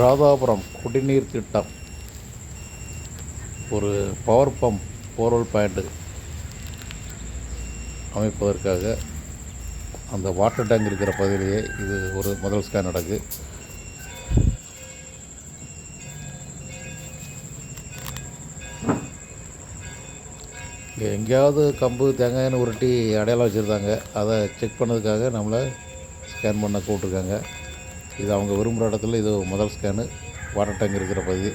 ராதாபுரம் குடிநீர் திட்டம். ஒரு பவர் பம்ப் போர்வெல் பாயிண்ட்டு அமைப்பதற்காக அந்த வாட்டர் டேங்க் இருக்கிற பகுதியிலேயே இது ஒரு முதல் ஸ்கேன் நடக்கு. இங்கே எங்கேயாவது கம்பு தேங்காய்னு உருட்டி அடையாளம் வச்சுருந்தாங்க. அதை செக் பண்ணதுக்காக நம்மளை ஸ்கேன் பண்ண கூப்பிட்ருக்காங்க இது அவங்க விரும்புகிற இடத்துல இது முதல் ஸ்கேனு வாட்டர் டேங்க் இருக்கிற பகுதி.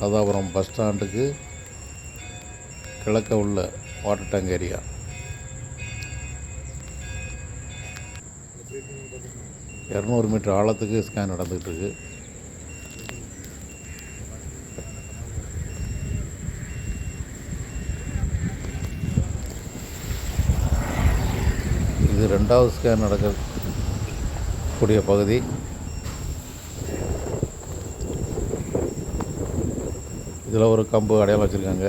ராதாபுரம் பஸ் ஸ்டாண்டுக்கு கிழக்க உள்ள வாட்டர் டேங்க் ஏரியா இரநூறு மீட்டர் ஆழத்துக்கு ஸ்கேன் நடந்துகிட்டு இருக்கு. இது ரெண்டாவது ஸ்கேன் இருக்கக்கூடிய பகுதி. இதில் ஒரு கம்பு அடையாளம் வச்சுருக்காங்க.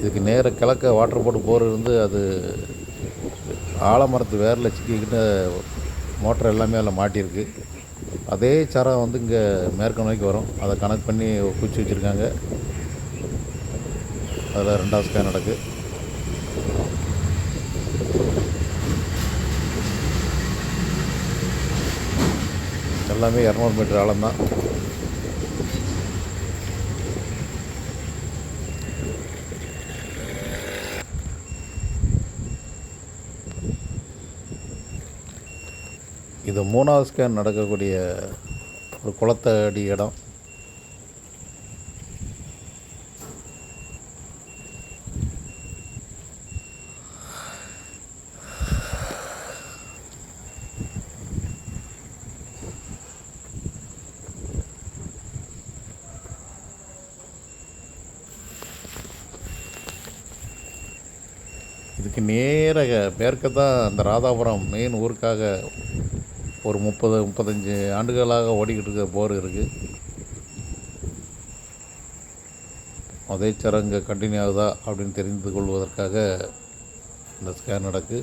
இதுக்கு நேர கிழக்க வாட்டர் போட்டு போர் இருந்து அது ஆலமரத்து வேரில் சிக்கிக்கிட்டு மோட்டர் எல்லாமே அதில் மாட்டியிருக்கு. அதே சரம் வந்து இங்கே மேற்கு நோக்கி வரும். அதை கனெக்ட் பண்ணி குச்சி வச்சுருக்காங்க. அதில் ரெண்டாவது ஸ்கேன் நடக்கு. எல்லாமே இரநூறு மீட்டர் ஆழம்தான் இது மூணாவது ஸ்கேன் நடக்கக்கூடிய ஒரு குளத்தடி இடம். இதுக்கு நேராக மேற்க தான் அந்த ராதாபுரம் மெயின் ஊருக்காக ஒரு முப்பது முப்பத்தஞ்சு ஆண்டுகளாக ஓடிக்கிட்டு இருக்க போர் இருக்குது அதே சரங்கு கண்டினியூ ஆகுதா அப்படின்னு தெரிந்து கொள்வதற்காக இந்த ஸ்கேன் நடக்குது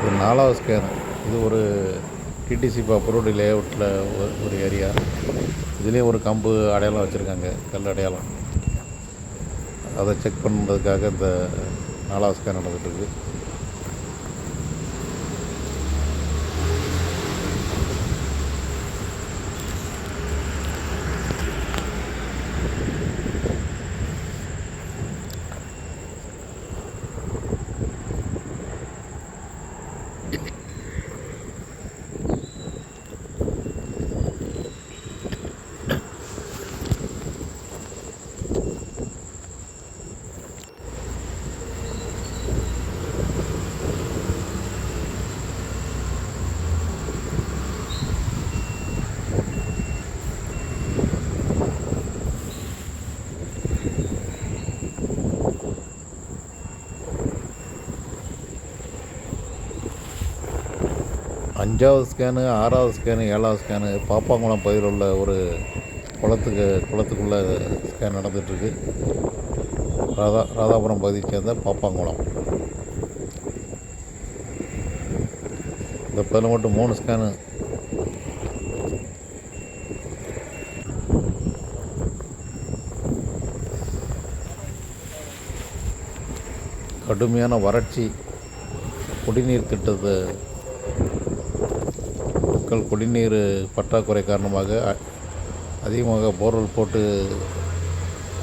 இது நாலாவது ஸ்கேன் இது ஒரு டிடிசி அப்ரூவ்டு லேஅவுட்டில் ஒரு ஏரியா இதுலேயும் ஒரு கம்பு அடையாளம் வச்சுருக்காங்க கல் அடையாளம். அதை செக் பண்ணுறதுக்காக இந்த நாலாவது ஸ்கேன் நடந்துட்டு இருக்கு அஞ்சாவது ஸ்கேனு ஆறாவது ஸ்கேனு ஏழாவது ஸ்கேனு பாப்பாங்குளம் பகுதியில் உள்ள ஒரு குளத்துக்கு குளத்துக்குள்ளே ஸ்கேன் நடந்துகிட்ருக்கு ராதா ராதாபுரம் பகுதியை சேர்ந்த பாப்பாங்குளம். இந்த பதில் மட்டும் மூணு ஸ்கேனு கடுமையான வறட்சி குடிநீர் திட்டத்தை மக்கள் குடிநீர் பற்றாக்குறை காரணமாக அதிகமாக போர்வெல் போட்டு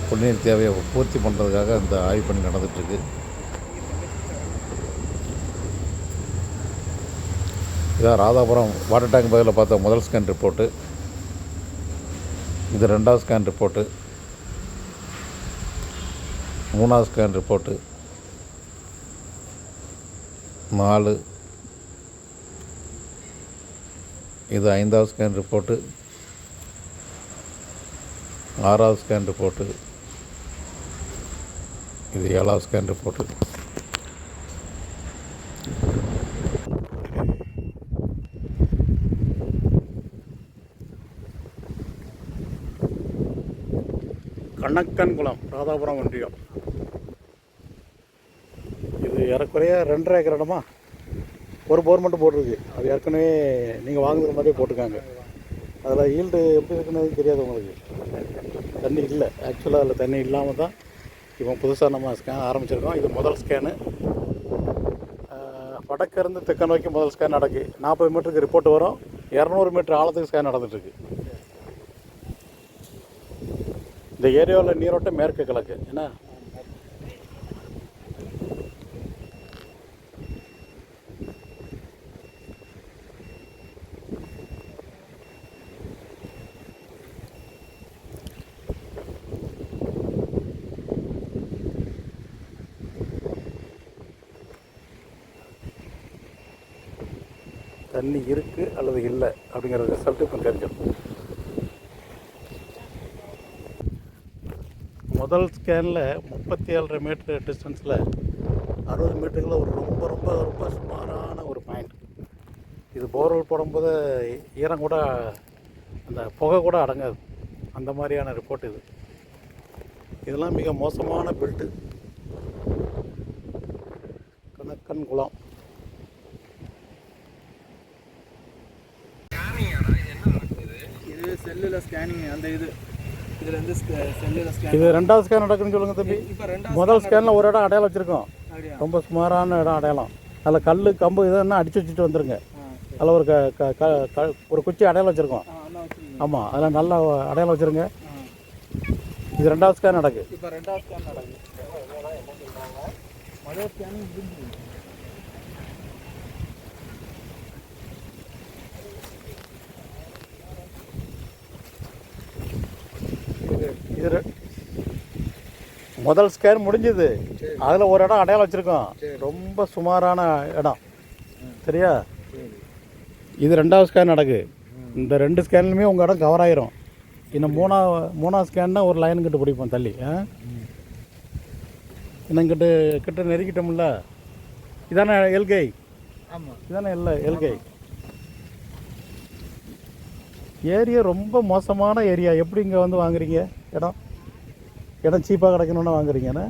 குடிநீர் தேவையை பூர்த்தி பண்ணுறதுக்காக இந்த ஆய்வு பணி நடந்துகிட்ருக்கு. இதான் ராதாபுரம் வாட்டர் டேங்க் பகுதியில் பார்த்த முதல் ஸ்கேன் ரிப்போர்ட்டு இது ரெண்டாவது ஸ்கேன் ரிப்போர்ட்டு மூணாவது ஸ்கேன் ரிப்போர்ட்டு நாலு. இது ஐந்தாவது ஸ்கேன் ரிப்போர்ட்டு ஆறாவது ஸ்கேன் ரிப்போர்ட்டு இது ஏழாவது ஸ்கேன் ரிப்போர்ட்டு கண்ணக்கன் குளம் ராதாபுரம் ஒன்றியம் இது ஏறக்குறைய ரெண்டரை ஏக்கர் இடமா? ஒரு போர் மட்டும் போட்டிருக்கு. அது ஏற்கனவே நீங்கள் வாங்குறது மாதிரியே போட்டிருக்காங்க. அதில் ஈல்டு எப்படி இருக்குன்னு தெரியாது உங்களுக்கு. தண்ணி இல்லை. ஆக்சுவலாக அதில் தண்ணி இல்லாமல் தான் இப்போ புதுசாக நம்ம ஸ்கேன் ஆரம்பிச்சிருக்கோம். இது முதல் ஸ்கேனு வடக்கிருந்து தெற்க நோக்கி முதல் ஸ்கேன் நடக்கு. நாற்பது மீட்டருக்கு ரிப்போர்ட் வரும். இரநூறு மீட்டர் ஆழத்துக்கு ஸ்கேன் நடந்துட்டுருக்கு. இந்த ஏரியாவில் நீரோட்டம் மேற்கு கிழக்கு. என்ன? தண்ணி இருக்குது அல்லது இல்லை அப்படிங்கிற ரிசல்ட் இப்போ தெரிஞ்சிடும். முதல் ஸ்கேனில் முப்பத்தி ஏழரை மீட்ரு டிஸ்டன்ஸில் அறுபது மீட்டருக்குள்ள ஒரு ரொம்ப ரொம்ப ரொம்ப சுமாரான ஒரு பாயிண்ட் இது போர்வெல் போடும்போது ஈரம் கூட அந்த புகை கூட அடங்காது. அந்த மாதிரியான ரிப்போர்ட் இது. இதெல்லாம் மிக மோசமான பெல்ட்டு கணக்கன் குளம். இது செல்லுல ஸ்கேனிங் அந்த இது. இதுல இருந்து செல்லுல ஸ்கேன் இது ரெண்டாவது ஸ்கேன் நடக்குன்னு சொல்லுங்க தம்பி. இப்போ ரெண்டாவது முதல் ஸ்கேனில் ஒரு இடம் அடையாளம் வச்சுருக்கோம். ரொம்ப சுமாரான இடம் அடையாளம். அதில் கல் கம்பு இதெல்லாம் அடிச்சு வச்சுட்டு வந்துருங்க. அதில் ஒரு க க- க- ஒரு குச்சி அடையாளம் வச்சுருக்கோம். ஆமாம் அதில் நல்லா அடையாளம் வச்சுருங்க. இது ரெண்டாவது ஸ்கேன் நடக்கு. இப்போ ரெண்டாவது ஸ்கேன் நடக்குது. முதல் ஸ்கேனிங் இது முதல் ஸ்கேன் முடிஞ்சது. அதில் ஒரு இடம் அடையாளம் வச்சுருக்கோம். ரொம்ப சுமாரான இடம். சரியா? இது ரெண்டாவது ஸ்கேன் நடக்கு இந்த ரெண்டு ஸ்கேன்லையுமே உங்கள் இடம் கவர் ஆயிரும். இன்னும் மூணா மூணாவது ஸ்கேன்னா ஒரு லைன் கிட்ட பிடிப்போம் தள்ளி. ஆ? இன்னும் கிட்ட கிட்ட நெருக்கிட்டோம்ல? இதானே எல்கை ஆமாம் இதானே இல்லை எல்கை ஏரியா ரொம்ப மோசமான ஏரியா எப்படி இங்கே வந்து வாங்குறீங்க? இடம். இடம் சீப்பாக கிடைக்கணும்னு வாங்குறீங்கண்ணே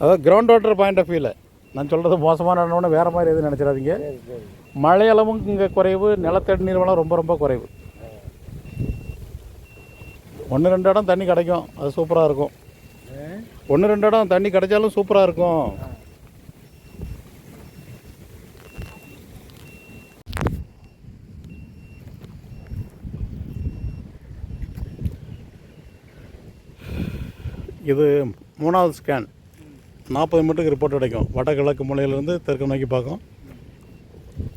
அதாவது கிரவுண்ட் வாட்டர் பாயிண்ட் ஆஃப் வியூவில் நான் சொல்கிறது மோசமான இடம்னு வேறு மாதிரி எதுவும் நினச்சிடாதீங்க. மழையளவும் இங்கே குறைவு நிலத்தடி நீர் வளம் ரொம்ப ரொம்ப குறைவு. ஒன்று ரெண்டு இடம் தண்ணி கிடைக்கும். அது சூப்பராக இருக்கும். ஒன்று ரெண்டு இடம் தண்ணி கிடைச்சாலும் சூப்பராக இருக்கும். இது மூணாவது ஸ்கேன் நாற்பது மீட்டருக்கு ரிப்போர்ட் கிடைக்கும் வடகிழக்கு மூலையிலேருந்து தெற்கு நோக்கி பார்க்கும்.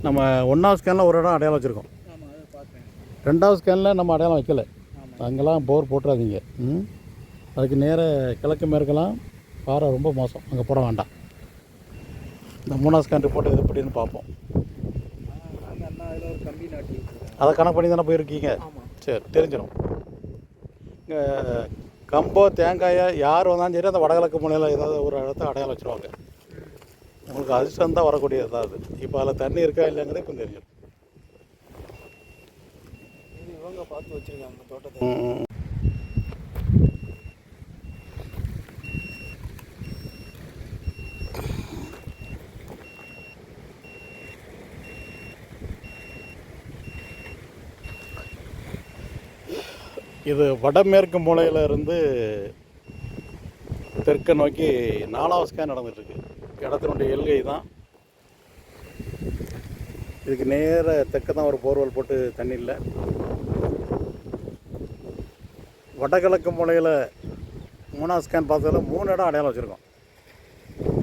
நம்ம ஒன்றாவது ஸ்கேனில் ஒரு இடம் அடையாளம் வச்சுருக்கோம். ரெண்டாவது ஸ்கேனில் நம்ம அடையாளம் வைக்கல. அங்கெல்லாம் போர் போட்டுறாதீங்க. ம்? அதுக்கு நேர கிழக்கு மேற்கெல்லாம் பாறை ரொம்ப மோசம். அங்கே போட வேண்டாம். இந்த மூணாவது ஸ்கேன் ரிப்போர்ட் இது எப்படின்னு பார்ப்போம். அதை கணக்கு பண்ணி தானே போயிருக்கீங்க? சரி தெரிஞ்சிடும். இங்கே கம்போ தேங்காயை யார் வந்தாலும் சரி அந்த வடகிழக்கு முனையில் ஏதாவது ஒரு இடத்த அடையாளம் வச்சுருவாங்க. உங்களுக்கு அதிர்ஷ்டம் தான் வரக்கூடியது தான் அது. இப்போ அதில் தண்ணி இருக்கா இல்லைங்கிறது இப்போ இது இவங்க பார்த்து வச்சிருக்காங்க தோட்டத்தை. இது வடமேற்கு மூலையில் இருந்து தெற்க நோக்கி நாலாவது ஸ்கேன் நடந்துட்டுருக்கு. இடத்தினுடைய எல்கை தான். இதுக்கு நேர தெற்க தான் ஒரு போர்வெல் போட்டு தண்ணி இல்லை. வடகிழக்கு மூலையில் மூணாவது ஸ்கேன் பார்த்ததில் மூணு இடம் அடையாளம் வச்சுருக்கோம்.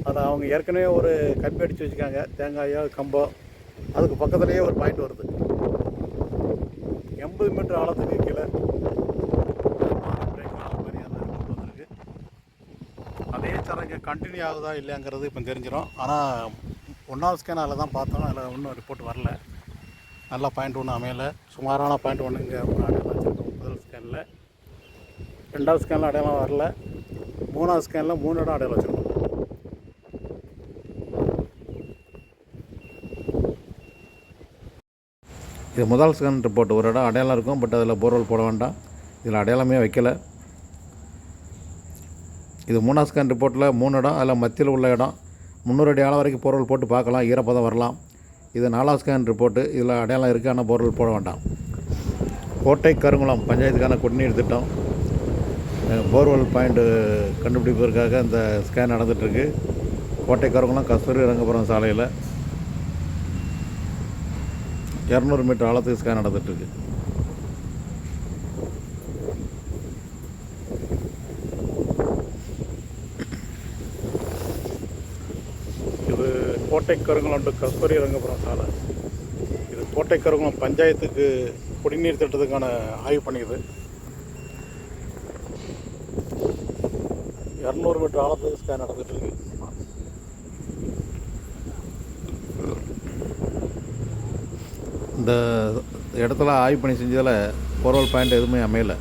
அதில் அவங்க ஏற்கனவே ஒரு கம்பி அடித்து வச்சுருக்காங்க. தேங்காயோ கம்போ அதுக்கு பக்கத்துலேயே ஒரு பாயிண்ட் வருது. எண்பது மீட்டர் ஆழத்துக்கு கீழே அதே கண்டினியூ ஆகுதா இல்லையாங்கிறது இப்போ தெரிஞ்சிடும் ஆனால் ஒன்றாவது ஸ்கேன் அதில் தான் பார்த்தோம். அதில் ஒன்றும் ரிப்போர்ட் வரல. நல்ல பாயிண்ட் ஒன்றும் அமையலை. சுமாரான பாயிண்ட் ஒன்று இங்கே அடையாளம் வச்சுருக்கோம். முதல் ஸ்கேனில் ரெண்டாவது ஸ்கேனில் அடையாளம் வரல. மூணாவது ஸ்கேனில் மூணு இடம் அடையாளம் வச்சுருக்கோம். இது முதல் ஸ்கேன் ரிப்போர்ட் ஒரு இடம் அடையாளம் இருக்கும் பட் அதில் போர்வெல் போட வேண்டாம். இதில் அடையாளமே வைக்கல. இது மூணாவது ஸ்கேன் ரிப்போர்ட்டில் மூணு இடம் அதில் மத்தியில் உள்ள இடம். முந்நூறு அடி ஆழம் வரைக்கும் பொருள் போட்டு பார்க்கலாம் ஈரப்பதம் வரலாம். இது நாலா ஸ்கேன் ரிப்போர்ட்டு இதில் அடையாளம் இருக்குது ஆனால் பொருள் போட வேண்டாம். கோட்டை கருங்குளம் பஞ்சாயத்துக்கான குடிநீர் திட்டம். போர்வெல் பாயிண்ட்டு கண்டுபிடிப்பதற்காக இந்த ஸ்கேன் நடந்துகிட்ருக்கு கோட்டை கருங்குளம் கஸ்தூரி ரங்கபுரம் சாலையில். இரநூறு மீட்டர் ஆழத்துக்கு ஸ்கேன் நடந்துகிட்ருக்கு கோட்டை கருங்குளம் டு கஸ்தூரி ரங்கபுரம் சாலை. இது கோட்டை கருங்குளம் பஞ்சாயத்துக்கு குடிநீர் திட்டத்துக்கான ஆய்வு பண்ணிக்குது. இரநூறு மீட்டர் ஆழத்துக்கு ஸ்கேன் நடந்துட்டு இருக்கு. இந்த இடத்துல ஆய்வு பண்ணி செஞ்சதில் போர்வல் பாயிண்ட் எதுவுமே அமையலை.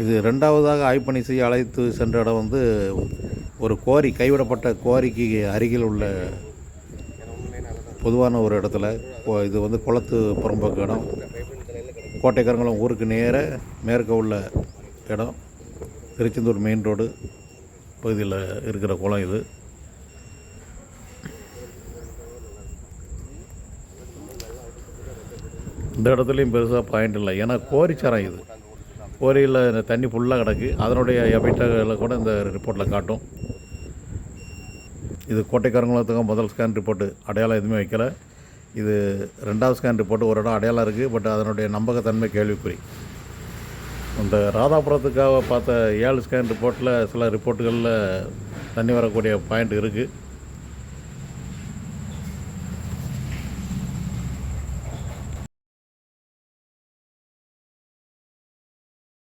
இது ரெண்டாவதாக ஆய்வு செய்ய அழைத்து சென்ற இடம் வந்து ஒரு கோரி கைவிடப்பட்ட கோரிக்கு அருகில் உள்ள பொதுவான ஒரு இடத்துல. இது வந்து குளத்து புறம்போக்கு இடம். கோட்டைக்கரங்குளம் ஊருக்கு நேர மேற்க உள்ள இடம். திருச்செந்தூர் மெயின் ரோடு பகுதியில் இருக்கிற குளம் இது. இந்த இடத்துலையும் பெருசாக பாயிண்ட் இல்லை. ஏன்னா கோரிச்சாரம் இது. கோரியில் தண்ணி ஃபுல்லாக கிடக்கு. அதனுடைய எபிட்டால கூட இந்த ரிப்போர்ட்டில் காட்டும். இது கோட்டைக்காரங்களுக்கும் முதல் ஸ்கேன் ரிப்போர்ட்டு அடையாளம் எதுவுமே வைக்கல. இது ரெண்டாவது ஸ்கேன் ரிப்போர்ட்டு ஒரு இடம் அடையாளம் இருக்குது பட் அதனுடைய நம்பகத்தன்மை கேள்விக்குறி. இந்த ராதாபுரத்துக்காக பார்த்த ஏழு ஸ்கேன் ரிப்போர்ட்டில் சில ரிப்போர்ட்டுகளில் தண்ணி வரக்கூடிய பாயிண்ட் இருக்குது